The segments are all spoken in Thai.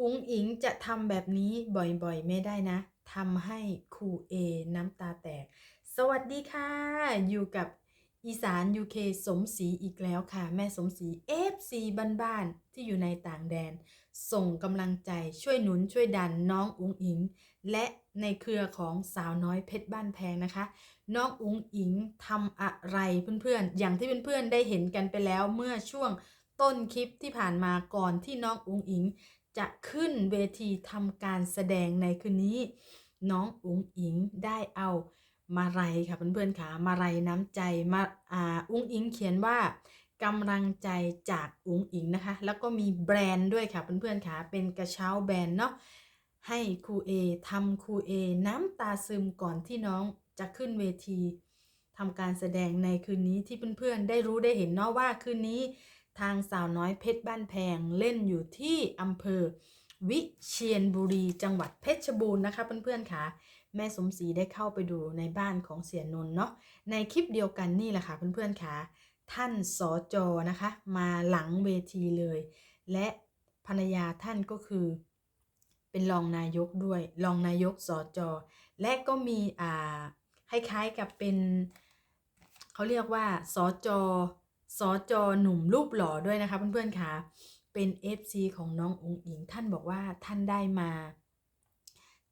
อุ๋งอิงจะทำแบบนี้บ่อยๆ ไม่ได้นะทำให้ครูเอน้ำตาแตก สวัสดีค่ะ อยู่กับอีสาน UK สมศรีอีกแล้วค่ะ แม่สมศรี FC บ้านๆที่อยู่ในต่างแดน ส่งกำลังใจช่วยหนุนช่วยดันน้องอุ๋งอิง และในเครือของสาวน้อยเพชรบ้านแพงนะคะ น้องอุ๋งอิงทำอะไรเพื่อนๆ อย่างที่เพื่อนๆได้เห็นกันไปแล้วเมื่อช่วงต้นคลิปที่ผ่านมาก่อนที่น้องอุ๋งอิง จะขึ้นเวทีทำการแสดงในคืนนี้ น้องอุ๋งอิงได้เอามาลัยค่ะเพื่อนๆค่ะมาลัยน้ำใจมาอ่าอุ๋งอิงเขียนว่ากำลังใจจากอุ๋งอิงนะคะ แล้วก็มีแบรนด์ด้วยค่ะเพื่อนๆค่ะเป็นกระเช้าแบรนด์เนาะให้ครูเอทำครูเอน้ำตาซึมก่อนที่น้องจะขึ้นเวทีทำการแสดงในคืนนี้ที่เพื่อนๆ ได้รู้ได้เห็นเนาะว่าคืนนี้ ทางสาวน้อยเพชรบ้านแพงเล่นอยู่ที่อำเภอ วิเชียรบุรีจังหวัดเพชรบูรณ์นะคะเพื่อนๆค่ะแม่สมศรีได้เข้าไปดูในบ้านของเสียนนท์เนาะในคลิปเดียวกันนี่แหละค่ะเพื่อนๆค่ะท่านสอจอนะคะ มาหลังเวทีเลย และภรรยาท่านก็คือ เป็นรองนายกด้วยรองนายกสอจอและก็มีอ่าคล้ายๆกับเป็นเขาเรียกว่าสอจอ สอจอหนุ่มรูปหล่อด้วยนะคะเพื่อนๆค่ะเป็น FC ของน้ององอิงท่านบอกว่าท่านได้มา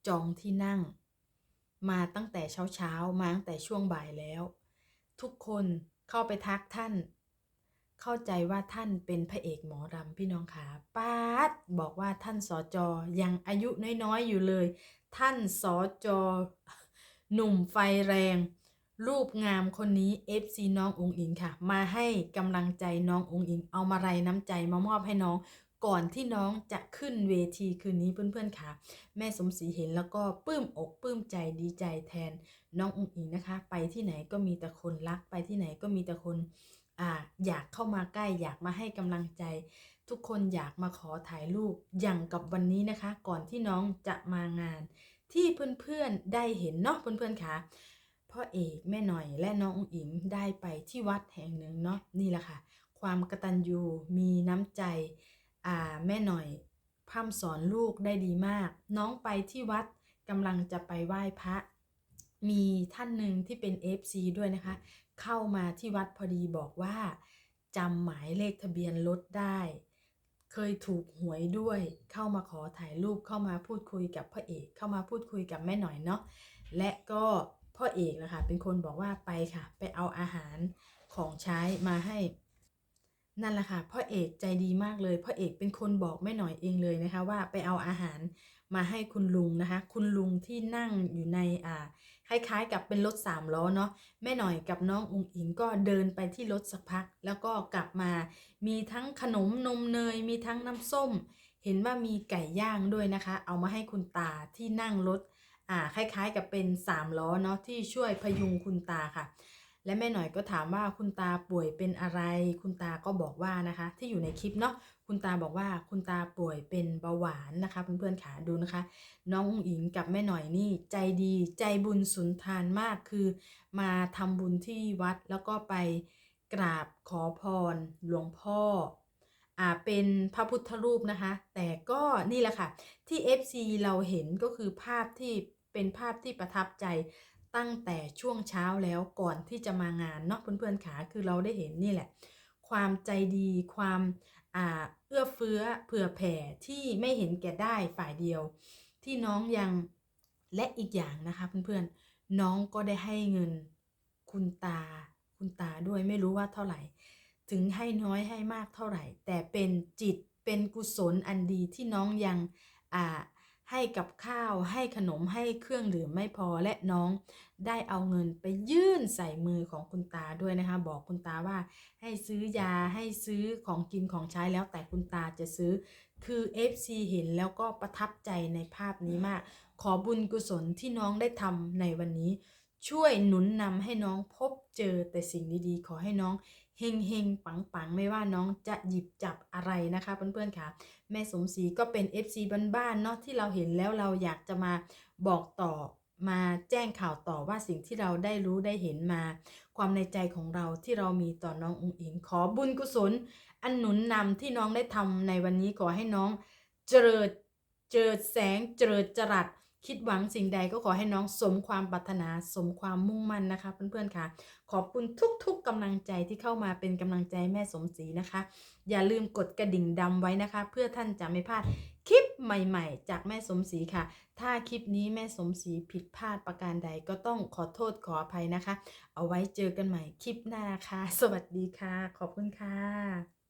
จองที่นั่ง มาตั้งแต่เช้าๆมาตั้งแต่ช่วงบ่ายแล้ว ทุกคนเข้าไปทักท่าน เข้าใจว่าท่านเป็นพระเอกหมอรำพี่น้องขาป้าดบอกว่าท่านสอจอยังอายุน้อยๆอยู่เลย ท่านสอจอหนุ่มไฟแรง รูปงามคนนี้ FC น้ององอิงค่ะ มาให้กำลังใจน้ององอิง เอามาไรน้ำใจมามอบให้น้อง ก่อนที่น้องจะขึ้นเวทีคืนนี้เพื่อนๆค่ะ แม่สมศรีเห็นแล้วก็ปลื้มอกปลื้มใจดีใจแทนน้ององอิงนะคะ ไปที่ไหนก็มีแต่คนรักไปที่ไหนก็มีแต่คนอ่าอยากเข้ามาใกล้อยากมาให้กำลังใจ ทุกคนอยากมาขอถ่ายรูปอย่างกับวันนี้นะคะ ก่อนที่น้องจะมางาน ที่เพื่อนๆได้เห็นเนาะเพื่อนๆค่ะ พ่อเอกแม่หน่อยและน้องอิงได้ไปที่วัดแห่งหนึ่งเนาะนี่แหละค่ะ ความกตัญญูมีน้ำใจอ่าแม่หน่อยพร่ำสอนลูกได้ดีมาก น้องไปที่วัดกำลังจะไปไหว้พระ มีท่านหนึ่งที่เป็น FC ด้วยนะคะ เข้ามาที่วัดพอดีบอกว่าจำหมายเลขทะเบียนรถได้ เคยถูกหวยด้วย เข้ามาขอถ่ายรูปเข้ามาพูดคุยกับพ่อเอก เข้ามาพูดคุยกับแม่หน่อยเนาะและก็ พ่อเอกนะคะ เป็นคนบอกว่าไปค่ะ ไปเอาอาหารของใช้มาให้ นั่นแหละค่ะพ่อเอกใจดีมากเลยพ่อเอกเป็นคนบอกแม่หน่อยเองเลยนะคะ ว่าไปเอาอาหารมาให้คุณลุงนะคะ คุณลุงที่นั่งอยู่ในอ่าคล้ายๆ กับเป็นรถสามล้อเนาะแม่หน่อยกับน้องอุงอิงก็เดินไปที่รถสักพัก แล้วก็กลับมา มีทั้งขนมนมเนย มีทั้งน้ำส้ม เห็นว่ามีไก่ย่างด้วยนะคะ เอามาให้คุณตาที่นั่งรถ อ่าคล้ายๆกับเป็นสามล้อเนาะที่ช่วยพยุงคุณตาค่ะ และแม่หน่อยก็ถามว่าคุณตาป่วยเป็นอะไร คุณตาก็บอกว่านะคะ ที่อยู่ในคลิปเนาะคุณตาบอกว่าคุณตาป่วยเป็นเบาหวานนะคะเพื่อนๆขาดูนะคะ น้องอุ๋งอิงกับแม่หน่อยนี่ใจดีใจบุญสุนทานมากคือ มาทำบุญที่วัดแล้วก็ไปกราบขอพร หลวงพ่ออ่าเป็นพระพุทธรูปนะคะ แต่ก็นี่แหละค่ะ ที่ FC เราเห็นก็คือภาพที่ เป็นภาพที่ประทับใจตั้งแต่ช่วงเช้าแล้วก่อนที่จะมางานเนาะเพื่อนๆขาคือเราได้เห็นนี่แหละ ความใจดีความอาเอื้อเฟื้อเผื่อแผ่ที่ไม่เห็นแก่ได้ฝ่ายเดียว ที่น้องยังและอีกอย่างนะคะเพื่อนๆน้องก็ได้ให้เงินคุณตา คุณตาด้วยไม่รู้ว่าเท่าไหร่ ถึงให้น้อยให้มากเท่าไหร่ แต่เป็นจิตเป็นกุศลอันดีที่น้องยังอ่า ให้กับข้าว ให้ขนมให้เครื่องดื่มไม่พอและน้องได้เอาเงินไปยื่นใส่มือของคุณตาด้วยนะคะ บอกคุณตาว่า ให้ซื้อยาให้ซื้อของกินของใช้แล้วแต่คุณตาจะซื้อ คือ FC เห็นแล้วก็ประทับใจในภาพนี้มาก ขอบุญกุศลที่น้องได้ทำในวันนี้ ช่วยหนุนนำให้น้องพบ เจอแต่สิ่งดีๆ ขอให้น้องเฮงเฮงปังปังไม่ว่าน้องจะหยิบจับอะไรนะคะเพื่อนๆค่ะ แม่สมศรีก็เป็น FC บ้านๆเนาะที่เราเห็นแล้วเราอยากจะมาบอกต่อมาแจ้งข่าวต่อว่าสิ่งที่เราได้รู้ได้เห็นมา ความในใจของเราที่เรามีต่อน้ององอิงขอบุญกุศล อันหนุนนำที่น้องได้ทำในวันนี้ขอให้น้องเจริญเจิดแสงเจิดจรัส คิดหวังสิ่งใดก็ขอให้น้องสมความปรารถนาสมความมุ่งมั่นนะคะ เพื่อนๆค่ะ ขอบคุณทุกๆกำลังใจที่เข้ามาเป็นกำลังใจแม่สมศรีนะคะ อย่าลืมกดกระดิ่งดำไว้นะคะ เพื่อท่านจะไม่พลาดคลิปใหม่ๆ จากแม่สมศรีค่ะ ถ้าคลิปนี้แม่สมศรีผิดพลาดประการใดก็ต้องขอโทษขออภัยนะคะ เอาไว้เจอกันใหม่คลิปหน้าค่ะ สวัสดีค่ะ ขอบคุณค่ะ